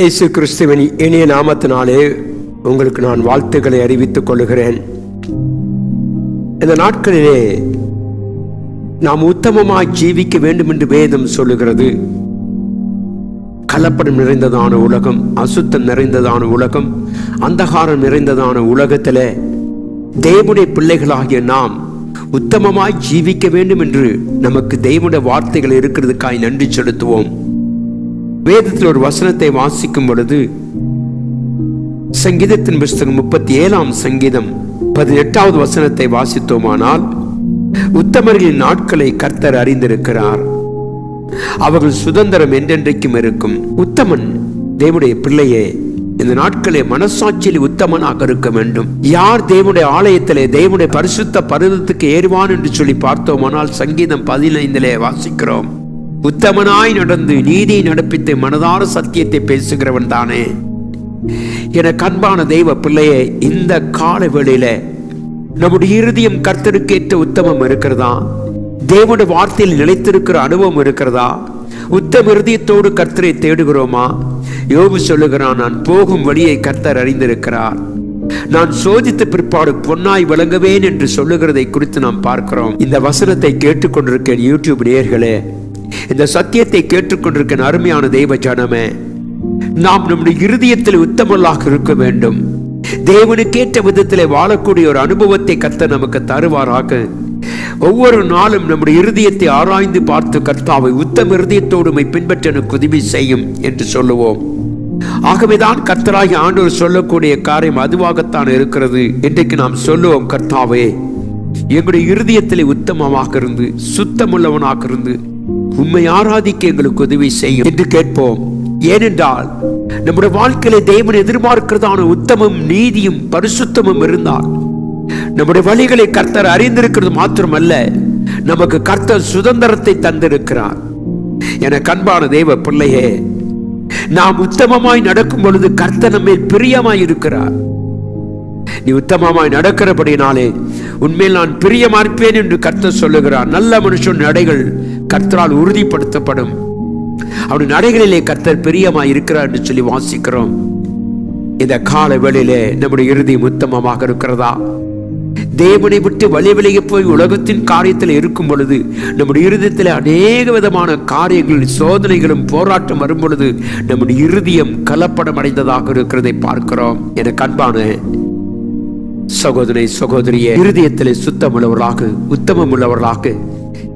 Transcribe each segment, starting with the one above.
இயேசு கிறிஸ்துவின் இனிய நாமத்தினாலே உங்களுக்கு நான் வாழ்த்துக்களை அறிவித்துக் கொள்கிறேன் இந்த நாட்களிலே நாம் உத்தமமாய் ஜீவிக்க வேண்டும் என்று வேதம் சொல்லுகிறது. கலப்படம் நிறைந்ததான உலகம் அசுத்தம் நிறைந்ததான உலகம் அந்தகாரம் நிறைந்ததான உலகத்தில் தேவனுடைய பிள்ளைகளாகிய நாம் உத்தமமாய் ஜீவிக்க வேண்டும் என்று நமக்கு தேவனுடைய வார்த்தைகள் இருக்கிறதுக்காய் நன்றி செலுத்துவோம். வேதத்தில் ஒரு வசனத்தை வாசிக்கும் பொழுது சங்கீதத்தின் புஸ்தகம் முப்பத்தி ஏழாம் சங்கீதம் பதினெட்டாவது வசனத்தை வாசித்தோமானால் உத்தமர்களின் நாட்களை கர்த்தர் அறிந்திருக்கிறார். அவர்கள் சுதந்திரம் என்றென்றைக்கும் இருக்கும். உத்தமன் தேவனுடைய பிள்ளையே இந்த நாட்களே மனசாட்சியில் உத்தமனாக இருக்க வேண்டும். யார் தேவனுடைய ஆலயத்திலே தேவனுடைய பரிசுத்த பருவத்துக்கு ஏறுவான் என்று சொல்லி பார்த்தோமானால் சங்கீதம் பதினைந்திலே வாசிக்கிறோம். உத்தமனாய் நடந்து நீதியை நடப்பித்து மனதார சத்தியத்தை பேசுகிறவன் தானே. என கண்பான தெய்வ பிள்ளையே இந்த கால வேளையில நம்முடைய இருதயம் கர்த்தருக்கேற்ற உத்தமம் இருக்கிறதா? தேவனுடைய வார்த்தையில் நிலைத்திருக்கிற அனுபவம் இருக்கிறதா? உத்தம இருதயத்தோடு கர்த்தரை தேடுகிறோமா? யோபு சொல்லுகிறான் நான் போகும் வழியை கர்த்தர் அறிந்திருக்கிறார். நான் சோதித்த பிற்பாடு பொன்னாய் விளங்குவேன் என்று சொல்லுகிறதை குறித்து நாம் பார்க்கிறோம். இந்த வசனத்தை கேட்டுக்கொண்டிருக்கேன் யூடியூப் நேயர்களே இந்த சத்தியத்தை கேட்டுக்கொண்டிருக்கிற அருமையான தெய்வ ஜனமே நாம் நம்முடைய இருதயத்தில் உத்தமல்லாக இருக்க வேண்டும். தேவனுக்கேற்ற விதத்திலே வாழக்கூடிய ஒரு அனுபவத்தை கத்த நமக்கு தருவாராக. ஒவ்வொரு நாளும் நம்முடைய இருதயத்தை ஆராய்ந்து பார்த்து கர்த்தாவை உத்தம இருதயத்தோடுமை பின்பற்ற எனக்கு உதவி செய்யும் என்று சொல்லுவோம். ஆகவேதான் கர்த்தராகி ஆண்டவர் சொல்லக்கூடிய காரியம் அதுவாகத்தான் இருக்கிறது இன்றைக்கு நாம் சொல்லுவோம் கர்த்தாவே. எங்களுடைய இருதயத்திலே உத்தமமாக இருந்து சுத்தமுள்ளவனாக இருந்து உண்மை ஆராதிக்க எங்களுக்கு உதவி செய்யும் என்று கேட்போம். ஏனென்றால் நம்முடைய வாழ்க்கையில தேவன் எதிர்பார்க்கிறதான உத்தமம் நீதியும் பரிசுத்தமும் இருந்தால் நம்முடைய வழிகளை கர்த்தர் அறிந்திருக்கிறது மாத்திரமல்ல நமக்கு கர்த்தர் சுதந்திரத்தை தந்திருக்கிறார். என கண்பான தேவ பிள்ளையே நாம் உத்தமமாய் நடக்கும் பொழுது கர்த்தர் நம்மை பிரியமாய் இருக்கிறார். நீ உத்தமமாய் நடக்கிறபடினாலே உண்மையில் நான் பிரியமார்ப்பேன் என்று கர்த்தர் சொல்லுகிறார். நல்ல மனுஷன் நடைகள் கர்த்தரால் உறுதிப்படுத்தப்படும். அவருடைய நடைகளிலே கர்த்தர் பிரியமாய் இருக்கிறார் என்று சொல்லி வாசிக்கிறோம். இந்த கால வேளையிலே நம்முடைய இறுதி உத்தமமாக இருக்கிறதா? தேவனை விட்டு வழி விலகி போய் உலகத்தின் காரியத்தில் இருக்கும் பொழுது நம்முடைய இருதயத்தில் அநேக விதமான காரியங்களின் சோதனைகளும் போராட்டம் வரும் பொழுது நம்முடைய இருதயம் கலப்படம் அடைந்ததாக இருக்கிறதை பார்க்கிறோம். என கண்பான சகோதரி சகோதரிய இருதயத்திலே சுத்தமுள்ளவர்களாக உத்தமம் உள்ளவர்களாக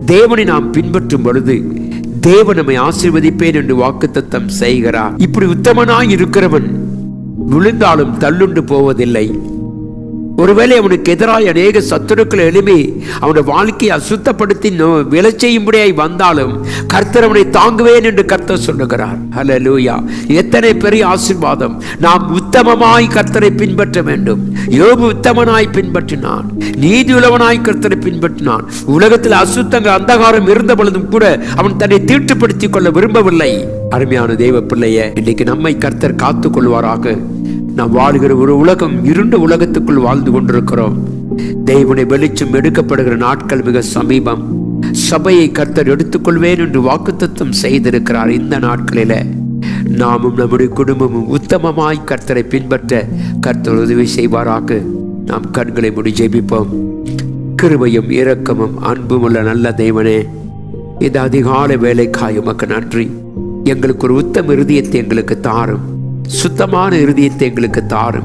தேவனை நாம் பின்பற்றும் பொழுது தேவன் நம்மை ஆசீர்வதிப்பேன் என்று வாக்குத்தத்தம் செய்கிறார். இப்படி உத்தமனாய் இருக்கிறவன் விழுந்தாலும் தள்ளுண்டு போவதில்லை. ஒருவேளை அவனுக்கு எதிராக அநேக சத்துருக்கள் எழுப்பி அவனுடைய வாழ்க்கையை அசுத்தப்படுத்தி விலை செய்யும்படியாய் வந்தாலும் கர்த்தர் அவனை தாங்குவேன் என்று கர்த்தர் சொல்லுகிறார். ஹல லூயா எத்தனை பெரிய ஆசிர்வாதம். நாம் உத்தமமாய் கர்த்தரை பின்பற்ற வேண்டும். யோபு உத்தமனாய் பின்பற்றினான். நீதி கர்த்தரை பின்பற்றினான். உலகத்தில் அசுத்தங்கள் அந்தகாரம் இருந்த பொழுதும் கூட அவன் தன்னை தீட்டுப்படுத்திக் கொள்ள விரும்பவில்லை. அருமையான தெய்வ பிள்ளைய இன்னைக்கு நம்மை கர்த்தர் காத்துக் கொள்வாராக. நாம் வாழ்கிற ஒரு உலகம் இருண்ட உலகத்துக்குள் வாழ்ந்து கொண்டிருக்கிறோம். தெய்வனை வெளிச்சம் எடுக்கப்படுகிற நாட்கள் மிக சமீபம். சபையை கர்த்தர் எடுத்துக்கொள்வேன் என்று வாக்குத்தத்தம் செய்திருக்கிறார் இந்த நாட்களில. நாமும் நம்முடைய குடும்பமும் உத்தமமாய் கர்த்தரை பின்பற்ற கர்த்தர் உதவி செய்வாராக. நாம் கண்களை முடி ஜெபிப்போம். கிருபையும் இரக்கமும் அன்பும் உள்ள நல்ல தெய்வனே இந்த அதிகால வேலைக்காய் உமக்கு நன்றி. எங்களுக்கு ஒரு உத்தம இருதயத்தை எங்களுக்கு தாரும். சுத்தமான இருதயத்தை எங்களுக்கு தாரும்.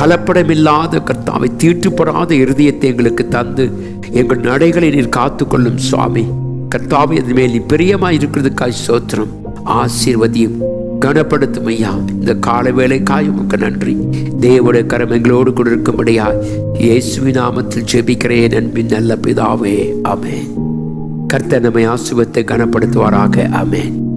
கலப்படமில்லாத கர்த்தாவை தீட்டுப்படாத இருதயத்தை எங்களுக்கு தந்து எங்கள் நடைகளை நீர் காத்துக்கொள்ளும் சுவாமி. கர்த்தாவை அது மேல் நீ பிரியமாய் இருக்கிறதுக்காய் சோத்திரம் ஆசீர்வதியும். கனப்படுத்தும் ஐயா இந்த கால வேலைக்காய் உமக்கு நன்றி. தேவடைய கரம் எங்களோடு கூட இருக்கும்படியா இயேசுவி நாமத்தில் ஜெபிக்கிறேன் அன்பின் நல்ல பிதாவே. அமேன் கர்த்த நம்மை ஆசுவத்தை கனப்படுத்துவாராக. அமேன்